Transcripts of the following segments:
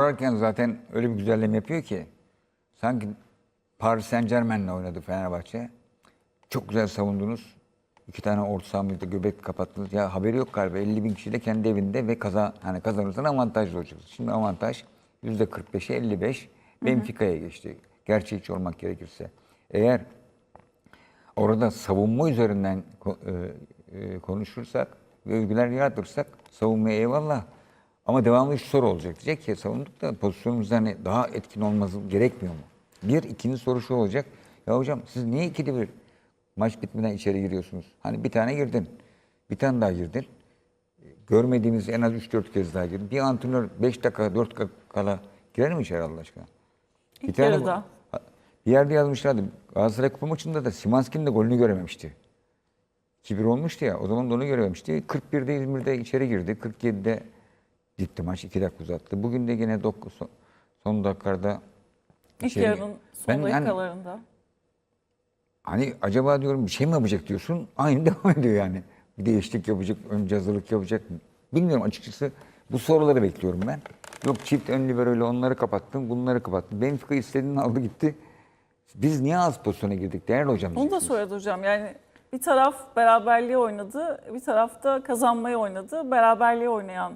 sorarken zaten öyle bir güzelleme yapıyor ki sanki Paris Saint Germain'le oynadı Fenerbahçe. Çok güzel savundunuz. İki tane orta sahamızda göbek kapattınız. Ya haberi yok galiba. 50 bin kişi de kendi evinde ve kaza, hani kazanırsan avantajlı olacaksın. Şimdi avantaj %45'e 55 Benfica'ya geçti. Gerçekçi olmak gerekirse. Eğer orada savunma üzerinden e, e, konuşursak ve övgüler yaratırsak savunmaya eyvallah. Ama devamlı şu soru olacak. Diyecek ki savunduk da pozisyonumuzda hani daha etkin olması gerekmiyor mu? Bir, ikinci soru şu olacak. Ya hocam siz niye ikide bir maç bitmeden içeri giriyorsunuz? Hani bir tane girdin. Bir tane daha girdin. Görmediğimiz en az 3-4 kez daha girdin. Bir antrenör 5 dakika 4 dakika kala girer mi içeri Allah aşkına? İlk yarıda. Bir yerde yazmışlardı. Galatasaray Kupa maçında da Simanski'nin de golünü görememişti. 2-1 olmuştu ya. O zaman da onu görememişti. 41'de İzmir'de içeri girdi. 47'de gitti maç. 2 dakika uzattı. Bugün de yine dok- son, son dakikada İlk içeri- yarının son Ben yani- dakikalarında. Hani acaba diyorum bir şey mi yapacak diyorsun. Aynı devam ediyor yani. Bir değişiklik yapacak, önce hazırlık yapacak. Bilmiyorum açıkçası bu soruları bekliyorum ben. Yok çift ön liberoyla onları kapattın, bunları kapattın. Benfica istediğini aldı gitti. Biz niye az pozisyona girdik değerli hocam? Onu da soruyordu hocam. Yani bir taraf beraberliği oynadı, bir taraf da kazanmayı oynadı. Beraberliği oynayan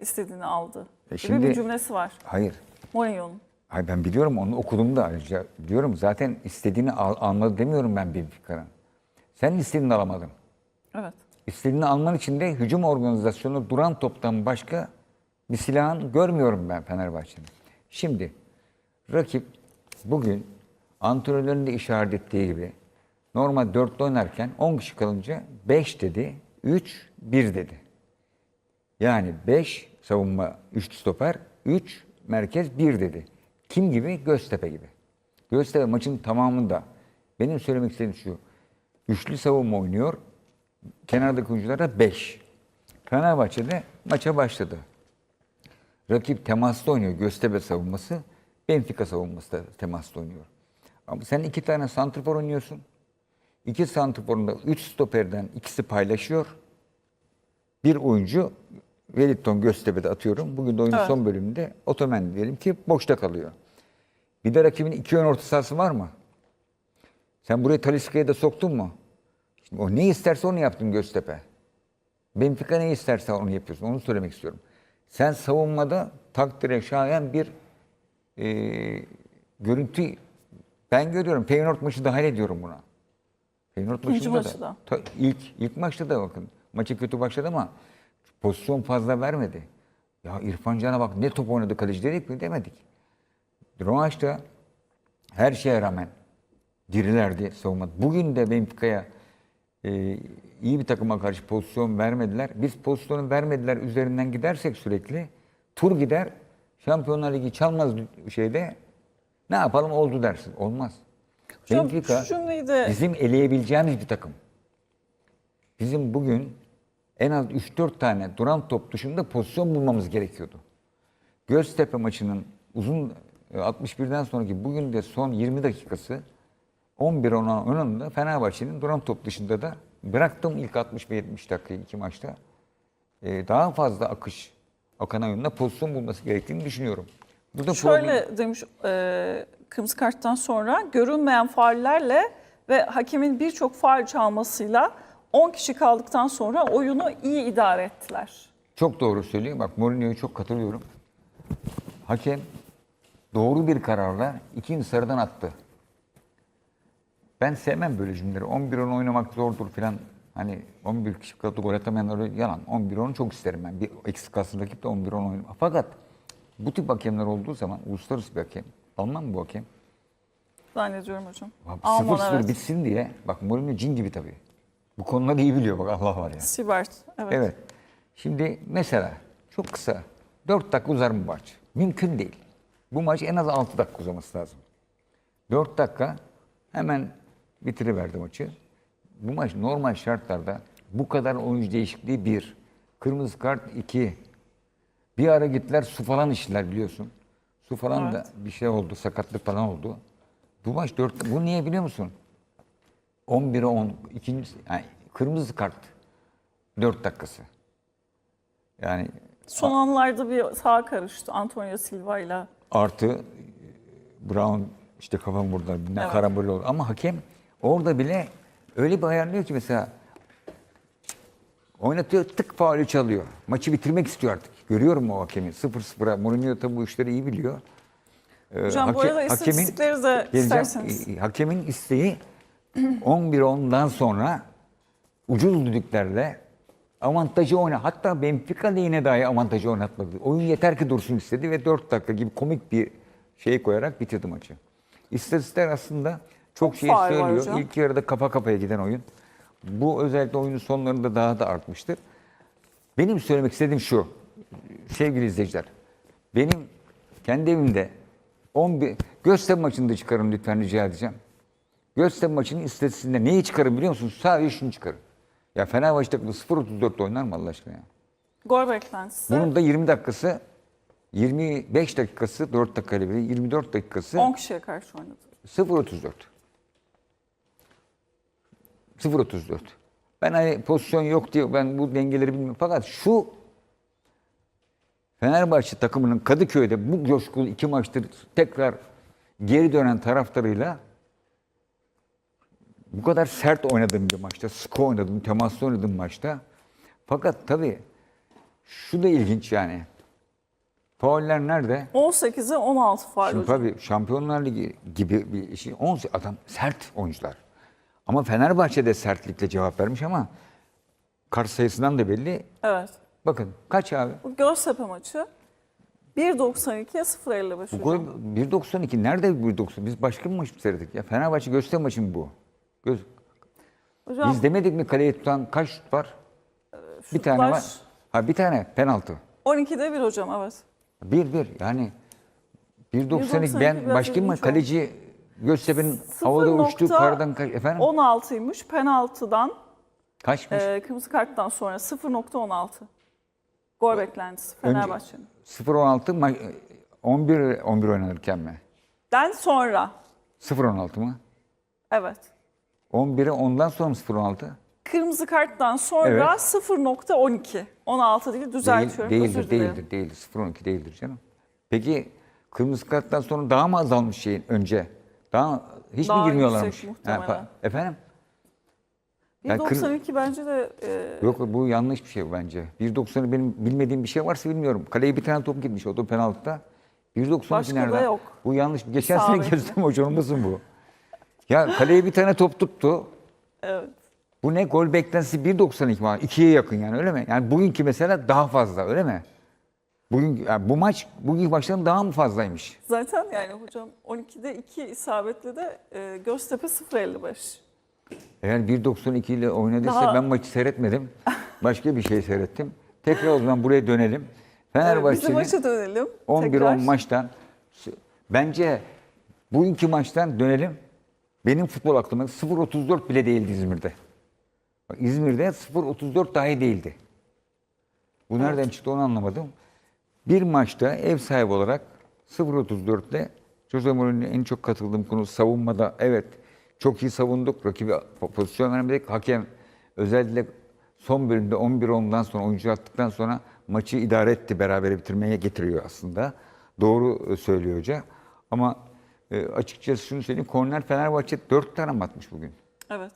istediğini aldı. E gibi şimdi- bir cümlesi var Hayır. Mourinho'nun. Hayır ben biliyorum onu okudum da ayrıca. Diyorum zaten istediğini al, almadı demiyorum ben Benfica'nın. Sen istediğini alamadın. Evet. İstediğini alman için de hücum organizasyonu duran toptan başka bir silahın görmüyorum ben Fenerbahçe'nin. Şimdi rakip bugün antrenörlerin de işaret ettiği gibi normal dörtlü oynarken 10 kişi kalınca 5 dedi, 3, 1 dedi. Yani 5 savunma 3 stoper, 3 merkez 1 dedi. Kim gibi? Göztepe gibi. Göztepe maçın tamamında benim söylemek istediğim şu. Üçlü savunma oynuyor. Kenardaki oyuncular da 5. Fenerbahçe'de maça başladı. Rakip temaslı oynuyor Göztepe savunması. Benfica savunması da temaslı oynuyor. Ama sen iki tane santrfor oynuyorsun. İki santrforun da üç stoperden ikisi paylaşıyor. Bir oyuncu Wellington Göztepe'de atıyorum. Bugün de oyunun Evet. son bölümünde Otomen diyelim ki boşta kalıyor. Bir de rakibin iki ön orta sahası var mı? Sen buraya Taliska'yı da soktun mu? Şimdi o ne isterse onu yaptın Göztepe. Benfica ne isterse onu yapıyorsun. Onu söylemek istiyorum. Sen savunmada takdire şayan bir e, görüntü ben görüyorum. Feyenoord maçı dahil ediyorum buna. Feyenoord maçında maçı da. Ta- ilk ilk maçta da bakın. Maçı kötü başladı ama pozisyon fazla vermedi. Ya İrfan Can'a bak ne top oynadı kaleci dedik mi demedik. Rövanşta her şeye rağmen dirilerdi savunma. Bugün de Benfica'ya e, iyi bir takıma karşı pozisyon vermediler. Biz pozisyonu vermediler üzerinden gidersek sürekli tur gider. Şampiyonlar Ligi çalmaz şeyde ne yapalım oldu dersin. Olmaz. Hocam, Benfica şu cümleyi de- bizim eleyebileceğimiz bir takım. Bizim bugün en az 3-4 tane duran top dışında pozisyon bulmamız gerekiyordu. Göztepe maçının uzun e, 61'den sonraki bugün de son 20 dakikası 11 ona önünde Fenerbahçe'nin duran top dışında da bıraktım ilk 60 ve 70 dakikayı iki maçta. e, daha fazla akış Okan oyununa pozisyon bulması gerektiğini düşünüyorum. Burada problem- Şöyle demiş e, kırmızı karttan sonra görünmeyen faullerle ve hakemin birçok faul çalmasıyla 10 kişi kaldıktan sonra oyunu iyi idare ettiler. Çok doğru söylüyor. Bak Mourinho'ya çok katılıyorum. Hakem doğru bir kararla ikinci sarıdan attı. Ben sevmem böyle cümleleri. 11-10 oynamak zordur filan. Hani 11 kişi kaldı gol atamayanları yalan. 11-10'u çok isterim ben. Bir eksik kalsın rakip de 11-10 oynamak. Fakat bu tip hakemler olduğu zaman uluslararası bir hakem. Alman mı bu hakem? Zannediyorum hocam. Alman 0-0 evet. bitsin diye. Bak Mourinho cin gibi tabii. Bu konuları iyi biliyor bak Allah var ya. Sibert. Evet. Evet. Şimdi mesela çok kısa 4 dakika uzar mı maç? Mümkün değil. Bu maç en az 6 dakika uzaması lazım. 4 dakika hemen bitiriverdi maçı. Bu maç normal şartlarda bu kadar oyuncu değişikliği bir. Kırmızı kart iki. Bir ara gittiler su falan içtiler biliyorsun. Su falan da bir şey oldu, sakatlık falan oldu. Bu maç 4 bu niye biliyor musun? 11'e 10 ikinci yani kırmızı kart 4 dakikası. Yani Son anlarda bir sağa karıştı Antonio Silva ile. Artı e, Brown işte kafam burada ne Evet. karambol olur. Ama hakem orada bile öyle bir ayarlıyor ki mesela oynatıyor tık faulü çalıyor. Maçı bitirmek istiyor artık. Görüyorum o hakemi. 0-0'a. Mourinho tabi bu işleri iyi biliyor. Ee, Hocam bu hake- arada istatistikleri de isterseniz. Hakemin isteği 11-10'dan sonra ucuz düdüklerle avantajı oyna. Hatta Benfica lehine dahi avantajı oynatmadı. Oyun yeter ki dursun istedi ve 4 dakika gibi komik bir şey koyarak bitirdi maçı. İstatistikler aslında çok, Çok şey söylüyor. hocam. İlk yarıda kafa kafaya giden oyun. Bu özellikle oyunun sonlarında daha da artmıştır. Benim söylemek istediğim şu. Sevgili izleyiciler. Benim kendi evimde 11 Göztepe maçında çıkarın lütfen rica edeceğim. Göztepe maçının istatistiğinde neyi çıkarın biliyor musunuz? Sadece şunu çıkarın. Ya Fenerbahçe takımı 0-34'te oynar mı Allah aşkına ya? Gol beklentisi Bunun da 20 dakikası 25 dakikası 4 dakikayla biri 24 dakikası 10 kişiye karşı oynadı. 0.34. 0.34. Ben hani pozisyon yok diye ben bu dengeleri bilmiyorum. Fakat şu Fenerbahçe takımının Kadıköy'de bu coşkulu iki maçtır tekrar geri dönen taraftarıyla bu kadar sert oynadığım bir maçta, sıkı oynadığım, temaslı oynadığım maçta. Fakat tabii şu da ilginç yani. Fauller nerede? 18'e 16 faul Şimdi hocam. tabii Şampiyonlar Ligi gibi bir şey. 10 adam sert oyuncular. Ama Fenerbahçe de sertlikle cevap vermiş ama kart sayısından da belli. Evet. Bakın kaç abi? Bu Göztepe maçı 1.92'ye 0.55 Bu hocam. gol 1.92. Nerede 1.90? Biz başka bir maç mı seyrettik ya? Fenerbahçe Göztepe maçı mı bu? Göz, Hocam biz demedik mi kaleye tutan kaç şut var? bir tane var. Ha bir tane penaltı. 12'de 1 hocam evet. Bir bir yani 1.92 1.92 ben başka mı kaleci Göztepe'nin havada uçtu kardan kaç efendim 16'ymış penaltıdan kaçmış? e, kırmızı karttan sonra 0.16. Gol beklentisi Fenerbahçe'nin. 0-16 ma- 11 11 oynanırken mi? Den sonra 0-16 mı? evet. 11'e 10'dan sonra mı 0-16? Kırmızı karttan sonra Evet. 0.12. 16 değil Değil, düzeltiyorum. değildir, özür dilerim. değildir, değildir. 0-12 değildir canım. Peki kırmızı karttan sonra daha mı azalmış şeyin önce? Daha hiç Daha mi girmiyorlarmış? yüksek muhtemelen. pa- efendim? Yani kır- 1.92 bence de e, Yok bu yanlış bir şey bence. 1.90'ı benim bilmediğim bir şey varsa bilmiyorum. Kaleye bir tane top gitmiş o da penaltıda. 1.92 Başka da nereden? yok. Bu yanlış. Geçen sene İsabetli. gezdim hocam bu? Ya kaleye bir tane top tuttu. evet. Bu ne? Gol beklentisi 1.92 var. 2'ye yakın yani öyle mi? Yani bugünkü mesela daha fazla öyle mi? Bugün yani bu maç bugünkü maçtan daha mı fazlaymış? Zaten yani hocam 12'de 2 isabetle de e, Göztepe 0.55. Eğer 1.92 ile oynadıysa Daha- ben maçı seyretmedim. Başka bir şey seyrettim. Tekrar o zaman buraya dönelim. Evet, bizim Fenerbahçe'nin maça dönelim. 11-10 tekrar. maçtan bence bugünkü maçtan dönelim. Benim futbol aklıma 0.34 bile değildi İzmir'de. Bak, İzmir'de 0.34 dahi değildi. Bu nereden çıktı onu anlamadım. Bir maçta ev sahibi olarak 0.34'te Jose Mourinho'nun en çok katıldığım konu savunmada. Evet çok iyi savunduk. Rakibi pozisyon vermedik. Hakem özellikle son bölümde 11-10'dan sonra oyuncu attıktan sonra maçı idare etti. Berabere bitirmeye getiriyor aslında. Doğru e, söylüyor hoca. Ama e, açıkçası şunu söyleyeyim. Korner Fenerbahçe 4 tane atmış bugün? Evet.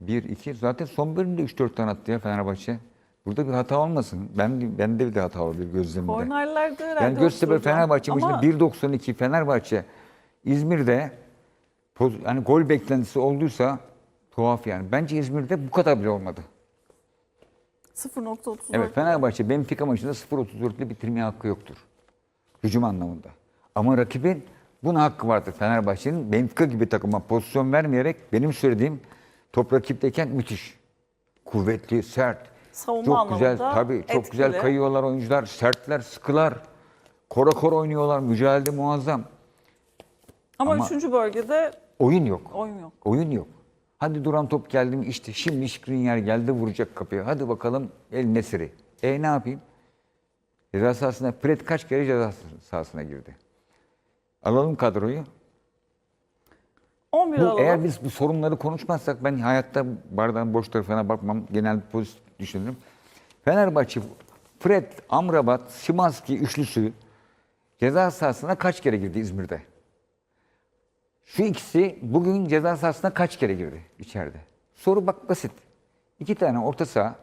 1, 2. Zaten son bölümde 3-4 tane attı ya Fenerbahçe. Burada bir hata olmasın. Ben bende bir de hata olabilir gözlemimde. Kornerlerde herhalde Yani Göztepe. Fenerbahçe Ama maçında 1.92 Fenerbahçe İzmir'de yani gol beklentisi olduysa tuhaf yani. Bence İzmir'de bu kadar bile olmadı. 0.34. Evet Fenerbahçe Benfica maçında 0.34'le bitirmeye hakkı yoktur. Hücum anlamında. Ama rakibin buna hakkı vardır. Fenerbahçe'nin Benfica gibi takıma pozisyon vermeyerek benim söylediğim top rakipteyken müthiş. Kuvvetli, sert. Savunma çok güzel, tabii çok güzel etkili. kayıyorlar oyuncular. Sertler, sıkılar. Kora kora oynuyorlar. Mücadele muazzam. Ama, ama- üçüncü bölgede Oyun yok. oyun yok. Oyun yok. Hadi duran top geldi mi işte şimdi Skriniar geldi vuracak kapıya. Hadi bakalım El Nesiri. E ne yapayım? Ceza sahasına Fred kaç kere ceza sahasına girdi. Alalım kadroyu. 11 Bu, alalım. eğer biz bu sorunları konuşmazsak ben hayatta bardağın boş tarafına bakmam. Genel pozitif düşünürüm. Fenerbahçe Fred, Amrabat, Şimanski üçlüsü ceza sahasına kaç kere girdi İzmir'de? Şu ikisi bugün ceza sahasına kaç kere girdi içeride? Soru bak basit. İki tane orta saha.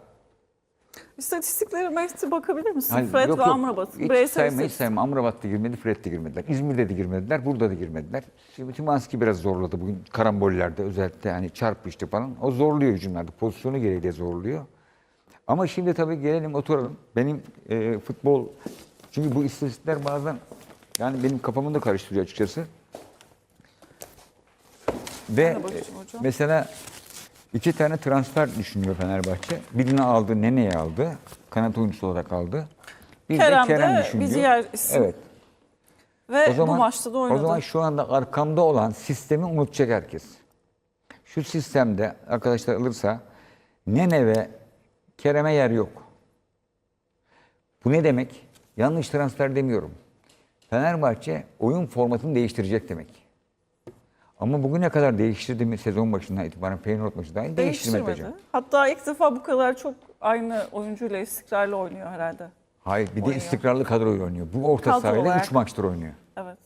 İstatistiklere Mehdi bakabilir misin? Hayır, Fred yok, ve yok. Amrabat. Hiç sayma, hiç sayma. Amrabat da girmedi, Fred de girmediler. İzmir'de de girmediler, burada da girmediler. Şimdi Şimanski biraz zorladı bugün karambollerde özellikle yani çarpıştı falan. O zorluyor hücumlarda. Pozisyonu gereği de zorluyor. Ama şimdi tabii gelelim oturalım. Benim e, futbol çünkü bu istatistikler bazen yani benim kafamı da karıştırıyor açıkçası. Ve mesela iki tane transfer düşünüyor Fenerbahçe. Birini aldı, Nene'yi aldı. Kanat oyuncusu olarak aldı. Bir Kerem de Kerem de düşünüyor. bir diğer isim. Evet. Ve O zaman, bu maçta da oynadı. O zaman şu anda arkamda olan sistemi unutacak herkes. Şu sistemde arkadaşlar alırsa Nene ve Kerem'e yer yok. Bu ne demek? Yanlış transfer demiyorum. Fenerbahçe oyun formatını değiştirecek demek. Ama bugüne kadar değiştirdi mi sezon başından itibaren Feyenoord maçı dahil değiştirmedi Değiştirmedi. hocam. Hatta ilk defa bu kadar çok aynı oyuncuyla istikrarlı oynuyor herhalde. Hayır bir de Oynuyor. istikrarlı kadroyla oynuyor. Bu orta Kadro sahayla olarak. 3 maçtır oynuyor. Evet.